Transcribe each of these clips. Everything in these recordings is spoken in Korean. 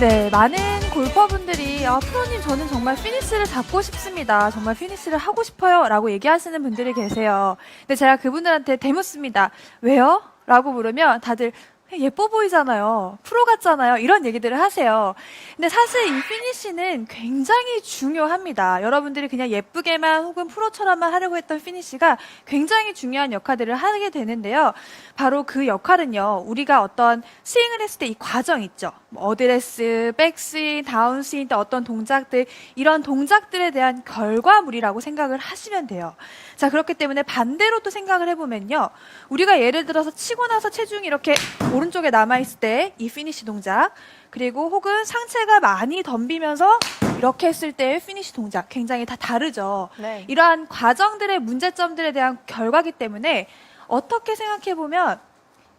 네, 많은 골퍼분들이 아, 프로님 저는 정말 피니시를 잡고 싶습니다. 정말 피니시를 하고 싶어요. 라고 얘기하시는 분들이 계세요. 근데 제가 그분들한테 대묻습니다. 왜요? 라고 물으면 다들 예뻐 보이잖아요. 프로 같잖아요. 이런 얘기들을 하세요. 근데 사실 이 피니시는 굉장히 중요합니다. 여러분들이 그냥 예쁘게만 혹은 프로처럼만 하려고 했던 피니시가 굉장히 중요한 역할들을 하게 되는데요. 바로 그 역할은요. 우리가 어떤 스윙을 했을 때 이 과정 있죠. 뭐 어드레스, 백스윙, 다운스윙 때 어떤 동작들 이런 동작들에 대한 결과물이라고 생각을 하시면 돼요. 자 그렇기 때문에 반대로 또 생각을 해 보면요. 우리가 예를 들어서 치고 나서 체중이 이렇게 오른쪽에 남아 있을 때 이 피니시 동작 그리고 혹은 상체가 많이 덤비면서 이렇게 했을 때의 피니시 동작 굉장히 다 다르죠. 네. 이러한 과정들의 문제점들에 대한 결과기 때문에 어떻게 생각해 보면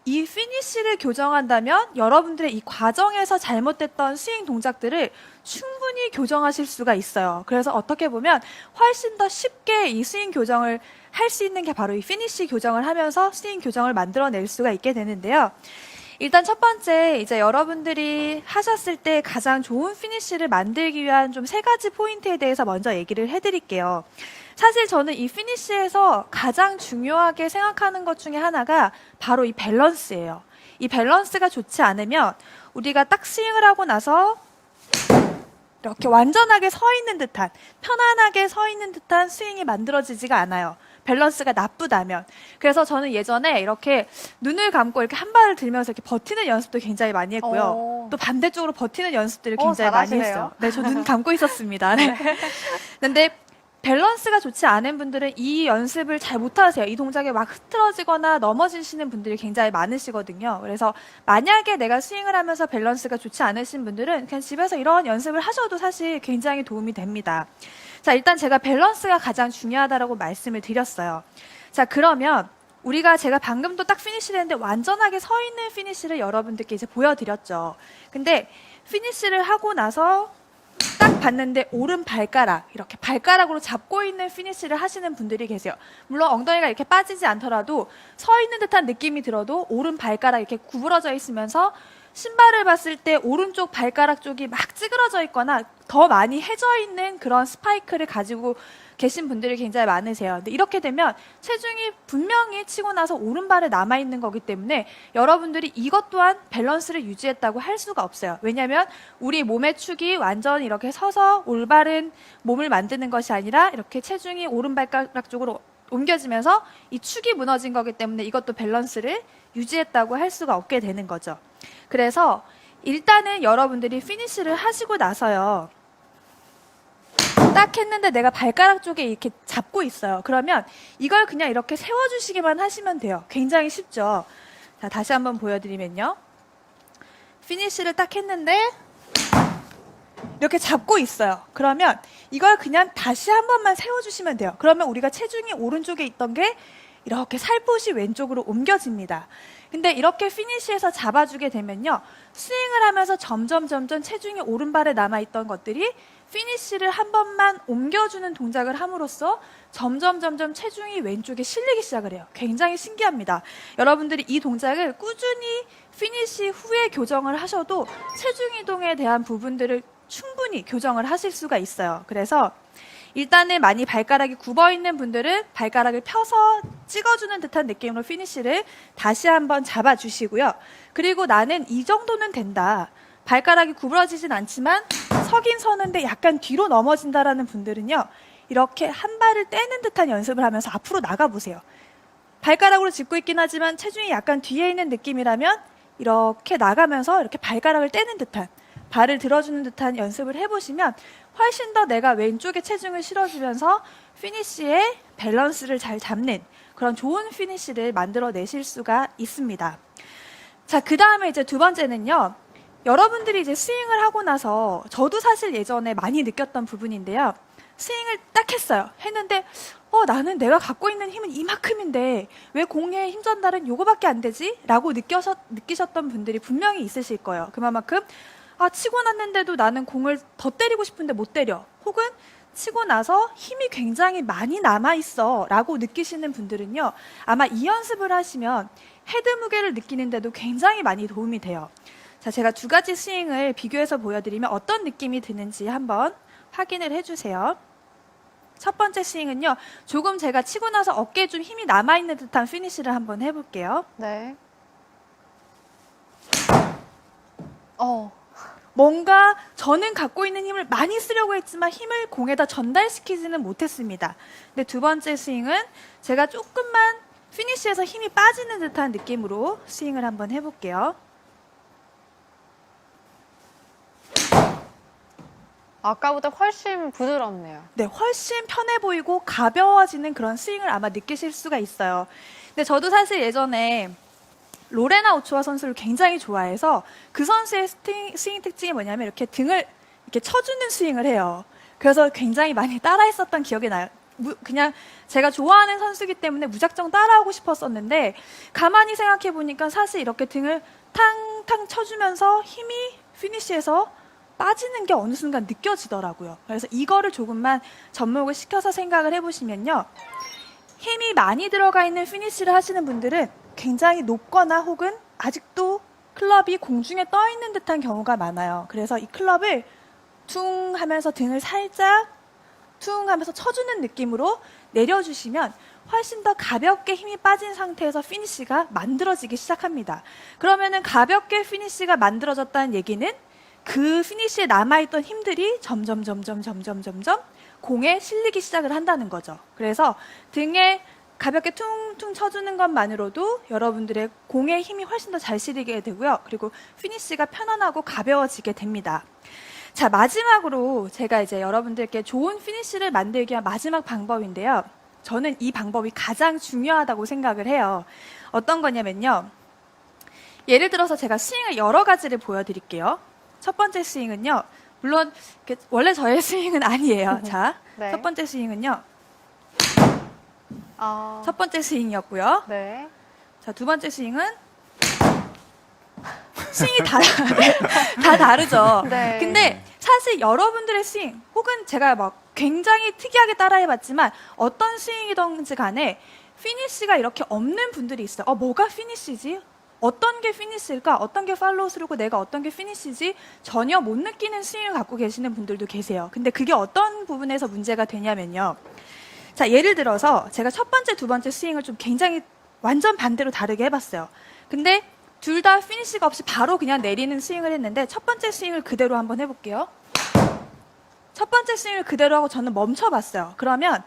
이 피니시를 교정한다면 여러분들의 이 과정에서 잘못됐던 스윙 동작들을 충분히 교정하실 수가 있어요. 그래서 어떻게 보면 훨씬 더 쉽게 이 스윙 교정을 할 수 있는 게 바로 이 피니시 교정을 하면서 스윙 교정을 만들어낼 수가 있게 되는데요. 일단 첫 번째 이제 여러분들이 하셨을 때 가장 좋은 피니시를 만들기 위한 좀 세 가지 포인트에 대해서 먼저 얘기를 해드릴게요. 사실 저는 이 피니시에서 가장 중요하게 생각하는 것 중에 하나가 바로 이 밸런스예요. 이 밸런스가 좋지 않으면 우리가 딱 스윙을 하고 나서 이렇게 완전하게 서 있는 듯한 편안하게 서 있는 듯한 스윙이 만들어지지가 않아요. 밸런스가 나쁘다면. 그래서 저는 예전에 이렇게 눈을 감고 이렇게 한 발을 들면서 이렇게 버티는 연습도 굉장히 많이 했고요. 어. 또 반대쪽으로 버티는 연습들을 어, 굉장히 많이 잘하시네요. 했어요. 네, 저 눈 감고 있었습니다. 네. 근데 밸런스가 좋지 않은 분들은 이 연습을 잘 못하세요. 이 동작에 막 흐트러지거나 넘어지시는 분들이 굉장히 많으시거든요. 그래서 만약에 내가 스윙을 하면서 밸런스가 좋지 않으신 분들은 그냥 집에서 이런 연습을 하셔도 사실 굉장히 도움이 됩니다. 자, 일단 제가 밸런스가 가장 중요하다라고 말씀을 드렸어요. 자, 그러면 우리가 제가 방금도 딱 피니시를 했는데 완전하게 서 있는 피니시를 여러분들께 이제 보여드렸죠. 근데 피니시를 하고 나서 딱 봤는데 오른 발가락 이렇게 발가락으로 잡고 있는 피니시를 하시는 분들이 계세요. 물론 엉덩이가 이렇게 빠지지 않더라도 서 있는 듯한 느낌이 들어도 오른 발가락 이렇게 구부러져 있으면서 신발을 봤을 때 오른쪽 발가락 쪽이 막 찌그러져 있거나 더 많이 해져 있는 그런 스파이크를 가지고 계신 분들이 굉장히 많으세요. 근데 이렇게 되면 체중이 분명히 치고 나서 오른발에 남아 있는 거기 때문에 여러분들이 이것 또한 밸런스를 유지했다고 할 수가 없어요. 왜냐하면 우리 몸의 축이 완전 이렇게 서서 올바른 몸을 만드는 것이 아니라 이렇게 체중이 오른발가락 쪽으로 옮겨지면서 이 축이 무너진 거기 때문에 이것도 밸런스를 유지했다고 할 수가 없게 되는 거죠. 그래서 일단은 여러분들이 피니시를 하시고 나서요. 딱 했는데 내가 발가락 쪽에 이렇게 잡고 있어요. 그러면 이걸 그냥 이렇게 세워주시기만 하시면 돼요. 굉장히 쉽죠. 자, 다시 한번 보여드리면요. 피니시를 딱 했는데 이렇게 잡고 있어요. 그러면 이걸 그냥 다시 한 번만 세워주시면 돼요. 그러면 우리가 체중이 오른쪽에 있던 게 이렇게 살포시 왼쪽으로 옮겨집니다. 근데 이렇게 피니시에서 잡아주게 되면요. 스윙을 하면서 점점 점점 체중이 오른발에 남아있던 것들이 피니시를 한 번만 옮겨주는 동작을 함으로써 점점 점점 체중이 왼쪽에 실리기 시작을 해요. 굉장히 신기합니다. 여러분들이 이 동작을 꾸준히 피니시 후에 교정을 하셔도 체중 이동에 대한 부분들을 충분히 교정을 하실 수가 있어요. 그래서 일단은 많이 발가락이 굽어 있는 분들은 발가락을 펴서 찍어주는 듯한 느낌으로 피니시를 다시 한번 잡아주시고요. 그리고 나는 이 정도는 된다. 발가락이 구부러지진 않지만 서긴 서는데 약간 뒤로 넘어진다라는 분들은요. 이렇게 한 발을 떼는 듯한 연습을 하면서 앞으로 나가보세요. 발가락으로 짚고 있긴 하지만 체중이 약간 뒤에 있는 느낌이라면 이렇게 나가면서 이렇게 발가락을 떼는 듯한 발을 들어주는 듯한 연습을 해보시면 훨씬 더 내가 왼쪽에 체중을 실어주면서 피니시의 밸런스를 잘 잡는 그런 좋은 피니시를 만들어내실 수가 있습니다. 자, 그 다음에 이제 두 번째는요. 여러분들이 이제 스윙을 하고 나서 저도 사실 예전에 많이 느꼈던 부분인데요. 스윙을 딱 했어요. 했는데 어 나는 내가 갖고 있는 힘은 이만큼인데 왜 공의 힘 전달은 요거밖에 안 되지? 라고 느껴서, 느끼셨던 분들이 분명히 있으실 거예요. 그만큼 아 치고 났는데도 나는 공을 더 때리고 싶은데 못 때려. 혹은 치고 나서 힘이 굉장히 많이 남아있어 라고 느끼시는 분들은요, 아마 이 연습을 하시면 헤드 무게를 느끼는데도 굉장히 많이 도움이 돼요. 자, 제가 두 가지 스윙을 비교해서 보여드리면 어떤 느낌이 드는지 한번 확인을 해주세요. 첫 번째 스윙은요, 조금 제가 치고 나서 어깨에 좀 힘이 남아있는 듯한 피니시를 한번 해볼게요. 네. 어, 뭔가 저는 갖고 있는 힘을 많이 쓰려고 했지만 힘을 공에다 전달시키지는 못했습니다. 근데 두 번째 스윙은 제가 조금만 피니시에서 힘이 빠지는 듯한 느낌으로 스윙을 한번 해볼게요. 아까보다 훨씬 부드럽네요. 네, 훨씬 편해 보이고 가벼워지는 그런 스윙을 아마 느끼실 수가 있어요. 근데 저도 사실 예전에 로레나 오초아 선수를 굉장히 좋아해서 그 선수의 스팅- 스윙 특징이 뭐냐면 이렇게 등을 이렇게 쳐주는 스윙을 해요. 그래서 굉장히 많이 따라했었던 기억이 나요. 무- 그냥 제가 좋아하는 선수기 때문에 무작정 따라하고 싶었었는데 가만히 생각해 보니까 사실 이렇게 등을 탕탕 쳐주면서 힘이 피니시에서 빠지는 게 어느 순간 느껴지더라고요. 그래서 이거를 조금만 접목을 시켜서 생각을 해보시면요. 힘이 많이 들어가 있는 피니시를 하시는 분들은 굉장히 높거나 혹은 아직도 클럽이 공중에 떠 있는 듯한 경우가 많아요. 그래서 이 클럽을 퉁 하면서 등을 살짝 퉁 하면서 쳐주는 느낌으로 내려주시면 훨씬 더 가볍게 힘이 빠진 상태에서 피니시가 만들어지기 시작합니다. 그러면은 가볍게 피니시가 만들어졌다는 얘기는 그 피니시에 남아있던 힘들이 점점 점점 점점 점점 공에 실리기 시작을 한다는 거죠. 그래서 등에 가볍게 퉁퉁 쳐주는 것만으로도 여러분들의 공의 힘이 훨씬 더 잘 실리게 되고요. 그리고 피니시가 편안하고 가벼워지게 됩니다. 자, 마지막으로 제가 이제 여러분들께 좋은 피니시를 만들기 위한 마지막 방법인데요. 저는 이 방법이 가장 중요하다고 생각을 해요. 어떤 거냐면요. 예를 들어서 제가 스윙을 여러 가지를 보여드릴게요. 첫 번째 스윙은요. 물론 원래 저의 스윙은 아니에요. 자, 네. 첫 번째 스윙은요. 아, 첫 번째 스윙이었고요. 네. 자, 두 번째 스윙은 스윙이 다, 다 다르죠. 네. 근데 사실 여러분들의 스윙, 혹은 제가 막 굉장히 특이하게 따라해봤지만 어떤 스윙이든지 간에 피니시가 이렇게 없는 분들이 있어요. 어, 뭐가 피니시지? 어떤 게 피니시일까? 어떤 게 팔로우 스루고 내가 어떤 게 피니시지? 전혀 못 느끼는 스윙을 갖고 계시는 분들도 계세요. 근데 그게 어떤 부분에서 문제가 되냐면요. 자, 예를 들어서 제가 첫 번째, 두 번째 스윙을 좀 굉장히 완전 반대로 다르게 해봤어요. 근데 둘 다 피니시가 없이 바로 그냥 내리는 스윙을 했는데 첫 번째 스윙을 그대로 한번 해볼게요. 첫 번째 스윙을 그대로 하고 저는 멈춰봤어요. 그러면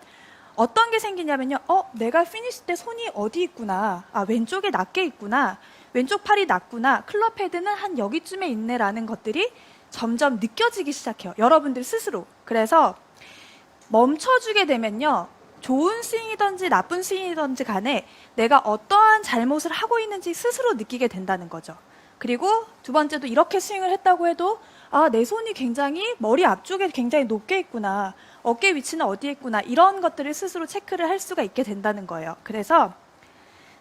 어떤 게 생기냐면요. 어, 내가 피니시 때 손이 어디 있구나. 아, 왼쪽에 낮게 있구나. 왼쪽 팔이 낮구나. 클럽 헤드는 한 여기쯤에 있네라는 것들이 점점 느껴지기 시작해요. 여러분들 스스로. 그래서 멈춰주게 되면요. 좋은 스윙이든지 나쁜 스윙이든지 간에 내가 어떠한 잘못을 하고 있는지 스스로 느끼게 된다는 거죠. 그리고 두 번째도 이렇게 스윙을 했다고 해도 아, 내 손이 굉장히 머리 앞쪽에 굉장히 높게 있구나. 어깨 위치는 어디에 있구나. 이런 것들을 스스로 체크를 할 수가 있게 된다는 거예요. 그래서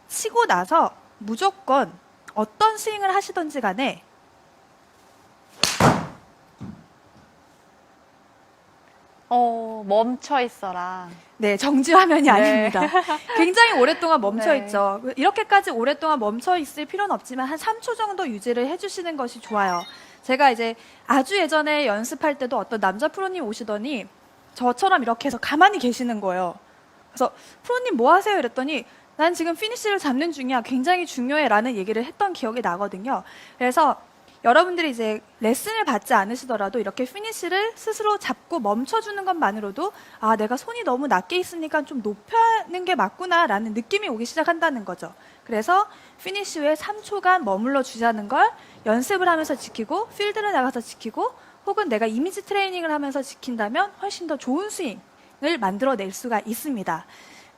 치고 나서 무조건 어떤 스윙을 하시든지 간에 어, 멈춰 있어라. 네, 정지 화면이 네. 아닙니다. 굉장히 오랫동안 멈춰 네. 있죠. 이렇게까지 오랫동안 멈춰 있을 필요는 없지만 한 3초 정도 유지를 해주시는 것이 좋아요. 제가 이제 아주 예전에 연습할 때도 어떤 남자 프로님 오시더니 저처럼 이렇게 해서 가만히 계시는 거예요. 그래서 프로님 뭐 하세요? 이랬더니 난 지금 피니시를 잡는 중이야. 굉장히 중요해. 라는 얘기를 했던 기억이 나거든요. 그래서 여러분들이 이제 레슨을 받지 않으시더라도 이렇게 피니시를 스스로 잡고 멈춰주는 것만으로도 아, 내가 손이 너무 낮게 있으니까 좀 높여는 게 맞구나 라는 느낌이 오기 시작한다는 거죠. 그래서 피니시 후에 3초간 머물러 주자는 걸 연습을 하면서 지키고 필드를 나가서 지키고 혹은 내가 이미지 트레이닝을 하면서 지킨다면 훨씬 더 좋은 스윙을 만들어낼 수가 있습니다.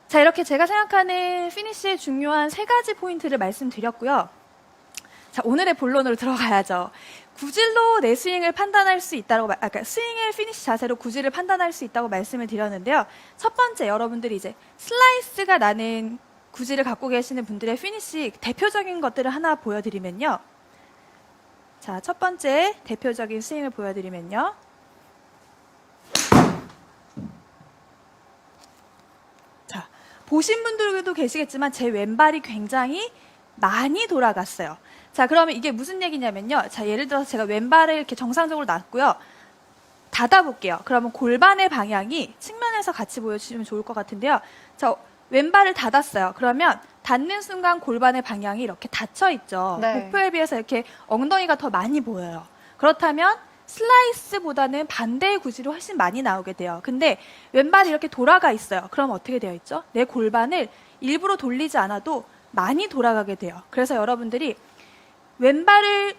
자, 이렇게 제가 생각하는 피니시의 중요한 세 가지 포인트를 말씀드렸고요. 자, 오늘의 본론으로 들어가야죠. 구질로 내 스윙을 판단할 수 있다고 아까 그러니까 스윙의 피니쉬 자세로 구질을 판단할 수 있다고 말씀을 드렸는데요. 첫 번째 여러분들이 이제 슬라이스가 나는 구질을 갖고 계시는 분들의 피니쉬 대표적인 것들을 하나 보여드리면요. 자, 첫 번째 대표적인 스윙을 보여드리면요. 자, 보신 분들도 계시겠지만 제 왼발이 굉장히 많이 돌아갔어요. 자, 그러면 이게 무슨 얘기냐면요. 자, 예를 들어서 제가 왼발을 이렇게 정상적으로 놨고요. 닫아볼게요. 그러면 골반의 방향이 측면에서 같이 보여주시면 좋을 것 같은데요. 자, 왼발을 닫았어요. 그러면 닫는 순간 골반의 방향이 이렇게 닫혀 있죠. 네. 목표에 비해서 이렇게 엉덩이가 더 많이 보여요. 그렇다면 슬라이스보다는 반대의 구질이 훨씬 많이 나오게 돼요. 근데 왼발이 이렇게 돌아가 있어요. 그럼 어떻게 되어 있죠? 내 골반을 일부러 돌리지 않아도 많이 돌아가게 돼요. 그래서 여러분들이 왼발을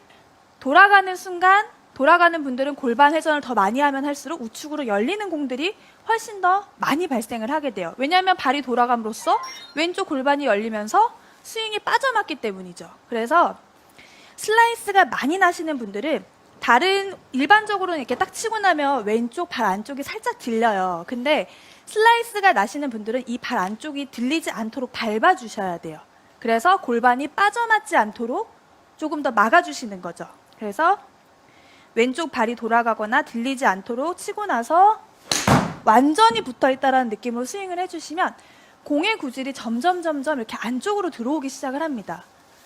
돌아가는 순간 돌아가는 분들은 골반 회전을 더 많이 하면 할수록 우측으로 열리는 공들이 훨씬 더 많이 발생을 하게 돼요. 왜냐하면 발이 돌아감으로써 왼쪽 골반이 열리면서 스윙이 빠져맞기 때문이죠. 그래서 슬라이스가 많이 나시는 분들은 다른 일반적으로는 이렇게 딱 치고 나면 왼쪽 발 안쪽이 살짝 들려요. 근데 슬라이스가 나시는 분들은 이 발 안쪽이 들리지 않도록 밟아 주셔야 돼요. 그래서 골반이 빠져맞지 않도록 조금 더 막아 주시는 거죠. 그래서 왼쪽 발이 돌아가거나 들리지 않도록 치고 나서 완전히 붙어 있다라는 느낌으로 스윙을 해주시면 공의 구질이 점점 점점 이렇게 안쪽으로 들어오기 시작을 합니다.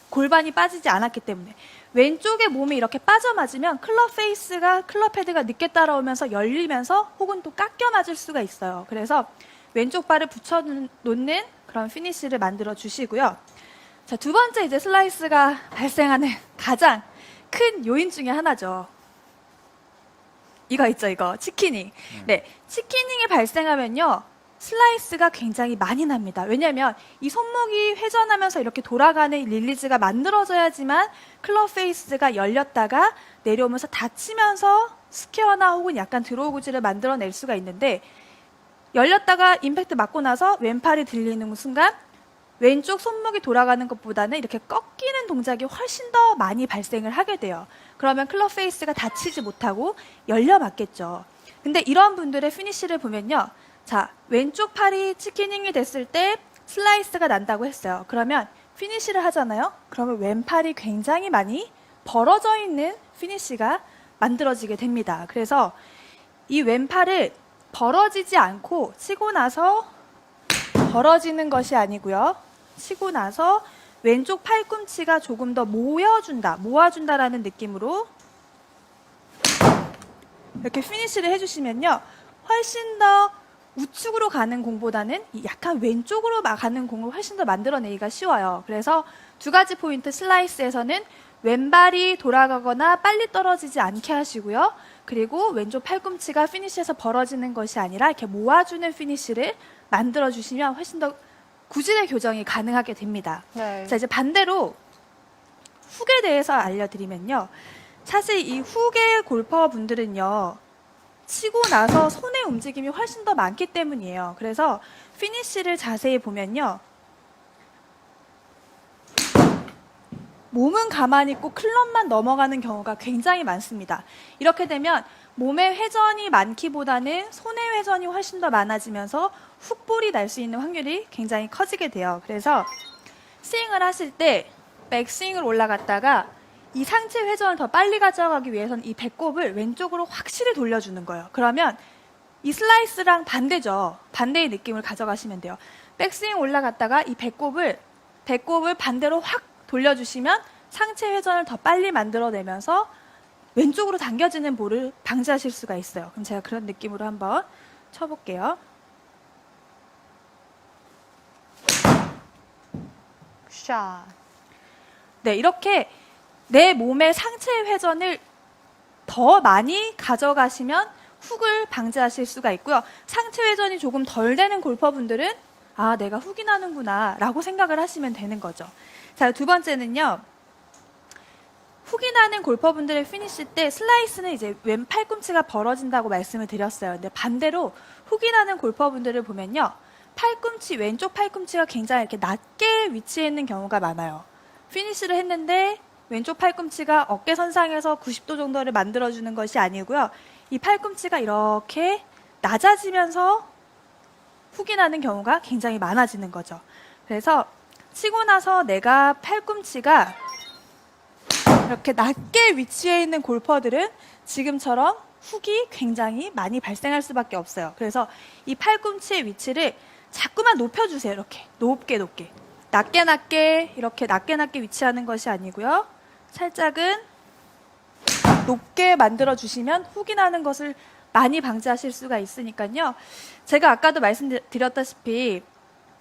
골반이 빠지지 않았기 때문에 왼쪽에 몸이 이렇게 빠져 맞으면 클럽 페이스가 클럽 헤드가 늦게 따라오면서 열리면서 혹은 또 깎여 맞을 수가 있어요. 그래서 왼쪽 발을 붙여 놓는 그런 피니시를 만들어 주시고요. 자, 두 번째 이제 슬라이스가 발생하는 가장 큰 요인 중에 하나죠. 이거 있죠, 이거. 치키닝. 네. 치키닝이 발생하면요. 슬라이스가 굉장히 많이 납니다. 왜냐하면 이 손목이 회전하면서 이렇게 돌아가는 릴리즈가 만들어져야지만 클럽 페이스가 열렸다가 내려오면서 닫히면서 스퀘어나 혹은 약간 드로우구지를 만들어낼 수가 있는데 열렸다가 임팩트 맞고 나서 왼팔이 들리는 순간 왼쪽 손목이 돌아가는 것보다는 이렇게 꺾이는 동작이 훨씬 더 많이 발생을 하게 돼요. 그러면 클럽 페이스가 닫히지 못하고 열려 맞겠죠. 근데 이런 분들의 피니시를 보면요. 자, 왼쪽 팔이 치키닝이 됐을 때 슬라이스가 난다고 했어요. 그러면 피니시를 하잖아요. 그러면 왼팔이 굉장히 많이 벌어져 있는 피니시가 만들어지게 됩니다. 그래서 이 왼팔을 벌어지지 않고 치고 나서 벌어지는 것이 아니고요. 치고 나서 왼쪽 팔꿈치가 조금 더 모여준다, 모아준다라는 느낌으로 이렇게 피니시를 해주시면요. 훨씬 더 우측으로 가는 공보다는 이 약간 왼쪽으로 막 가는 공을 훨씬 더 만들어내기가 쉬워요. 그래서 두 가지 포인트 슬라이스에서는 왼발이 돌아가거나 빨리 떨어지지 않게 하시고요. 그리고 왼쪽 팔꿈치가 피니시에서 벌어지는 것이 아니라 이렇게 모아주는 피니시를 만들어 주시면 훨씬 더 구질의 교정이 가능하게 됩니다. 네. 자, 이제 반대로 훅에 대해서 알려드리면요. 사실 이 훅의 골퍼 분들은요. 치고 나서 손의 움직임이 훨씬 더 많기 때문이에요. 그래서 피니쉬를 자세히 보면요. 몸은 가만히 있고 클럽만 넘어가는 경우가 굉장히 많습니다. 이렇게 되면 몸의 회전이 많기보다는 손의 회전이 훨씬 더 많아지면서 훅볼이 날 수 있는 확률이 굉장히 커지게 돼요. 그래서 스윙을 하실 때 백스윙을 올라갔다가 이 상체 회전을 더 빨리 가져가기 위해서는 이 배꼽을 왼쪽으로 확실히 돌려주는 거예요. 그러면 이 슬라이스랑 반대죠. 반대의 느낌을 가져가시면 돼요. 백스윙 올라갔다가 이 배꼽을 배꼽을 반대로 확 돌려주시면 상체 회전을 더 빨리 만들어내면서 왼쪽으로 당겨지는 볼을 방지하실 수가 있어요. 그럼 제가 그런 느낌으로 한번 쳐볼게요. 샷. 네, 이렇게 내 몸의 상체 회전을 더 많이 가져가시면 훅을 방지하실 수가 있고요. 상체 회전이 조금 덜 되는 골퍼분들은 아, 내가 훅이 나는구나 라고 생각을 하시면 되는 거죠. 자, 두 번째는요. 훅이 나는 골퍼분들의 피니시 때 슬라이스는 이제 왼 팔꿈치가 벌어진다고 말씀을 드렸어요. 근데 반대로 훅이 나는 골퍼분들을 보면요. 팔꿈치, 왼쪽 팔꿈치가 굉장히 이렇게 낮게 위치해 있는 경우가 많아요. 피니시를 했는데 왼쪽 팔꿈치가 어깨 선상에서 90도 정도를 만들어주는 것이 아니고요. 이 팔꿈치가 이렇게 낮아지면서 훅이 나는 경우가 굉장히 많아지는 거죠. 그래서 치고 나서 내가 팔꿈치가 이렇게 낮게 위치해 있는 골퍼들은 지금처럼 훅이 굉장히 많이 발생할 수밖에 없어요. 그래서 이 팔꿈치의 위치를 자꾸만 높여주세요. 이렇게 높게 높게 낮게 낮게 이렇게 낮게 낮게 위치하는 것이 아니고요. 살짝은 높게 만들어 주시면 훅이 나는 것을 많이 방지하실 수가 있으니까요. 제가 아까도 말씀드렸다시피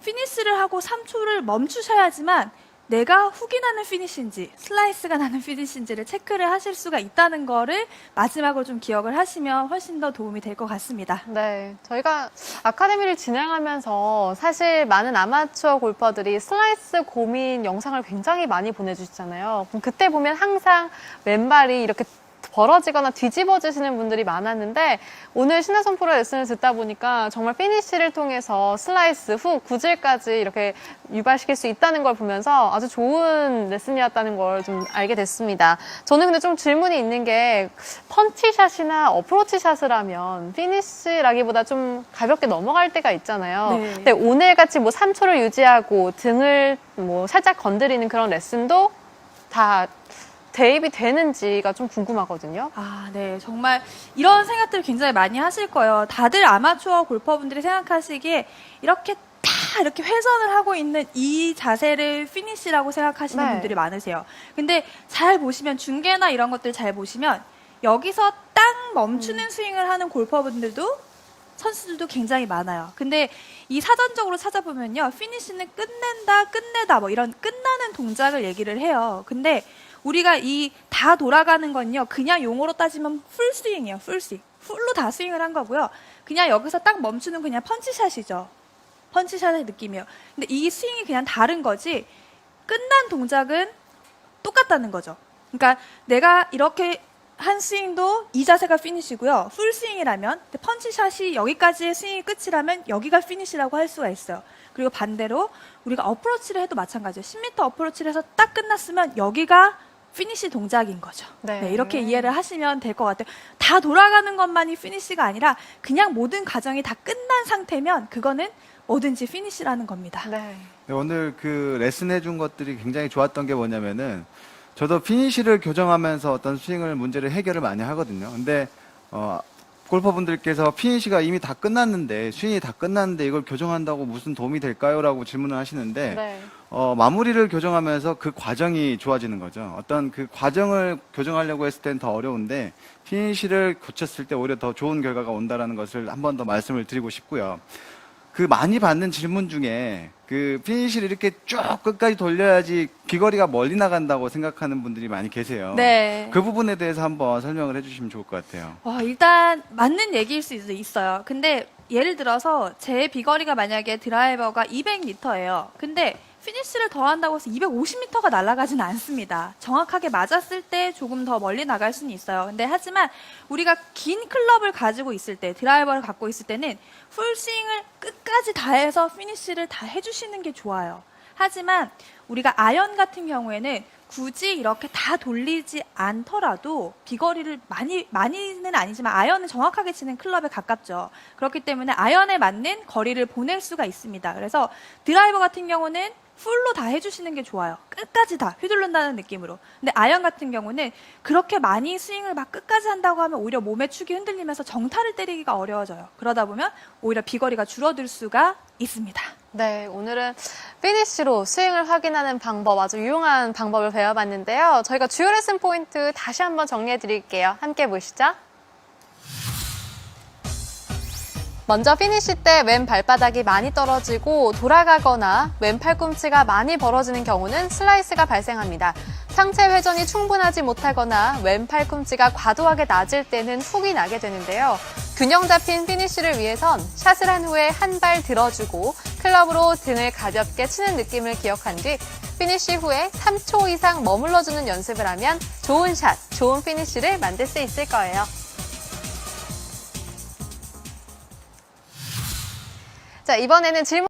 피니스를 하고 3초를 멈추셔야지만 내가 훅이 나는 피니시인지 슬라이스가 나는 피니시인지를 체크를 하실 수가 있다는 거를 마지막으로 좀 기억을 하시면 훨씬 더 도움이 될 것 같습니다. 네, 저희가 아카데미를 진행하면서 사실 많은 아마추어 골퍼들이 슬라이스 고민 영상을 굉장히 많이 보내주시잖아요. 그럼 그때 보면 항상 왼발이 이렇게 벌어지거나 뒤집어지시는 분들이 많았는데 오늘 신하선 프로 레슨을 듣다 보니까 정말 피니쉬를 통해서 슬라이스 후 구질까지 이렇게 유발시킬 수 있다는 걸 보면서 아주 좋은 레슨이었다는 걸 좀 알게 됐습니다. 저는 근데 좀 질문이 있는 게 펀치샷이나 어프로치샷을 하면 피니쉬라기보다 좀 가볍게 넘어갈 때가 있잖아요. 네. 근데 오늘 같이 뭐 3초를 유지하고 등을 뭐 살짝 건드리는 그런 레슨도 다 대입이 되는지가 좀 궁금하거든요. 아, 네. 정말 이런 생각들 을 굉장히 많이 하실 거예요. 다들 아마추어 골퍼분들이 생각하시기에 이렇게 다 이렇게 회전을 하고 있는 이 자세를 피니시라고 생각하시는 네. 분들이 많으세요. 근데 잘 보시면 중계나 이런 것들 잘 보시면 여기서 딱 멈추는 스윙을 하는 골퍼분들도 선수들도 굉장히 많아요. 근데 이 사전적으로 찾아보면요. 피니시는 끝낸다, 끝내다 뭐 이런 끝나는 동작을 얘기를 해요. 근데 우리가 이 다 돌아가는 건요. 그냥 용어로 따지면 풀스윙이에요. 풀스윙. 풀로 다 스윙을 한 거고요. 그냥 여기서 딱 멈추는 그냥 펀치샷이죠. 펀치샷의 느낌이에요. 근데 이 스윙이 그냥 다른 거지 끝난 동작은 똑같다는 거죠. 그러니까 내가 이렇게 한 스윙도 이 자세가 피니시고요. 풀 스윙이라면 펀치샷이 여기까지의 스윙이 끝이라면 여기가 피니시라고 할 수가 있어요. 그리고 반대로 우리가 어프로치를 해도 마찬가지예요. 10m 어프로치를 해서 딱 끝났으면 여기가 피니시 동작인 거죠. 네. 네, 이렇게 이해를 하시면 될 것 같아요. 다 돌아가는 것만이 피니시가 아니라 그냥 모든 과정이 다 끝난 상태면 그거는 뭐든지 피니시라는 겁니다. 네. 네, 오늘 그 레슨 해준 것들이 굉장히 좋았던 게 뭐냐면은 저도 피니시를 교정하면서 어떤 스윙을 문제를 해결을 많이 하거든요. 근데 어, 골퍼분들께서 피니시가 이미 다 끝났는데 스윙이 다 끝났는데 이걸 교정한다고 무슨 도움이 될까요?라고 질문을 하시는데 네. 어, 마무리를 교정하면서 그 과정이 좋아지는 거죠. 어떤 그 과정을 교정하려고 했을 땐 더 어려운데 피니시를 고쳤을 때 오히려 더 좋은 결과가 온다라는 것을 한 번 더 말씀을 드리고 싶고요. 그 많이 받는 질문 중에 그 피니시를 이렇게 쭉 끝까지 돌려야지 귀걸이가 멀리 나간다고 생각하는 분들이 많이 계세요. 네. 그 부분에 대해서 한번 설명을 해주시면 좋을 것 같아요. 와, 일단 맞는 얘기일 수 있- 있어요. 근데 예를 들어서 제 비거리가 만약에 드라이버가 200m예요. 근데 피니쉬를 더한다고 해서 250m가 날아가지는 않습니다. 정확하게 맞았을 때 조금 더 멀리 나갈 수는 있어요. 근데 하지만 우리가 긴 클럽을 가지고 있을 때, 드라이버를 갖고 있을 때는 풀스윙을 끝까지 다 해서 피니쉬를 다 해주시는 게 좋아요. 하지만 우리가 아연 같은 경우에는 굳이 이렇게 다 돌리지 않더라도 비거리를 많이 많이는 아니지만 아연은 정확하게 치는 클럽에 가깝죠. 그렇기 때문에 아연에 맞는 거리를 보낼 수가 있습니다. 그래서 드라이버 같은 경우는 풀로 다 해주시는 게 좋아요. 끝까지 다 휘둘른다는 느낌으로. 근데 아연 같은 경우는 그렇게 많이 스윙을 막 끝까지 한다고 하면 오히려 몸의 축이 흔들리면서 정타를 때리기가 어려워져요. 그러다 보면 오히려 비거리가 줄어들 수가 있습니다. 네, 오늘은 피니쉬로 스윙을 확인하는 방법, 아주 유용한 방법을 배 워봤는데요. 저희가 주요 레슨 포인트 다시 한번 정리해 드릴게요. 함께 보시죠. 먼저 피니쉬 때왼 발바닥이 많이 떨어지고 돌아가거나 왼 팔꿈치가 많이 벌어지는 경우는 슬라이스가 발생합니다. 상체 회전이 충분하지 못하거나 왼 팔 꿈치가 과도하게 낮을 때는 훅이 나게 되는데요. 균형 잡힌 피니쉬를 위해선 샷을 한 후에 한 발 들어주고 클럽으로 등을 가볍게 치는 느낌을 기억한 뒤 피니쉬 후에 3초 이상 머물러주는 연습을 하면 좋은 샷, 좋은 피니쉬를 만들 수 있을 거예요. 자, 이번에는 질문